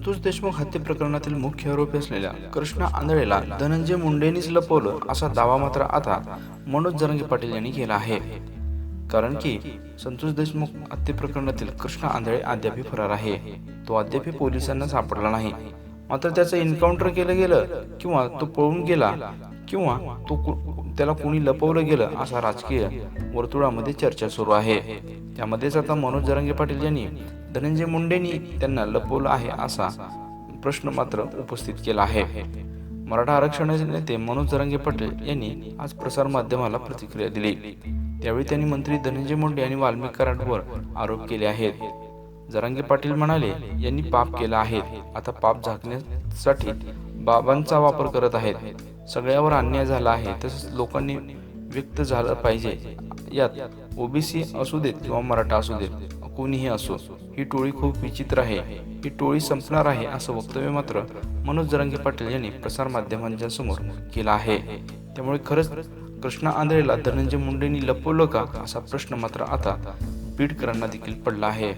संतोष देशमुख हत्ये प्रकरणातील मुख्य आरोपी असलेल्या कृष्णा आंधळेला धनंजय मुंडेंनीच लपवलं असा दावा मात्र आता मनोज जरंगे पाटील यांनी केला आहे. कारण की संतोष देशमुख हत्ये प्रकरणातील कृष्णा आंधळे अद्यापही फरार आहे. तो अद्यापही पोलिसांना सापडला नाही. मात्र त्याचं एन्काउंटर केलं गेलं किंवा तो पळून गेला किंवा तो कु- त्याला कोणी लपवलं गेलं असा राजकीय वर्तुळामध्ये चर्चा सुरू आहे. त्यामध्येच आता मनोज जरांगे पाटील यांनी धनंजय मुंडेंनी त्यांना लपवलं आहे असा प्रश्न मात्र उपस्थित केला आहे. मराठा आरक्षणाचे नेते मनोज जरांगे पाटील यांनी आज प्रसार माध्यमाला प्रतिक्रिया दिली. त्यावेळी त्यांनी मंत्री धनंजय मुंडे आणि वाल्मिक कराडवर आरोप केले आहेत. जरांगे पाटील म्हणाले यांनी पाप केला आहे आता पाप झाकण्यासाठी बाबांचा वापर करत आहेत. सगळ्यावर अन्याय झाला आहे तसंच लोकांनी व्यक्त झालं पाहिजे. यात ओबीसी असू देत किंवा मराठा असू देत कोणीही असो ही टोळी खूप विचित्र आहे. ही टोळी संपणार आहे असं वक्तव्य मात्र मनोज जरांगे पाटील यांनी प्रसार माध्यमांच्या समोर केलं आहे. त्यामुळे खरंच कृष्णा आंधळेला धनंजय मुंडेंनी लपवलं का असा प्रश्न मात्र आता बीडकरांना देखील पडला आहे.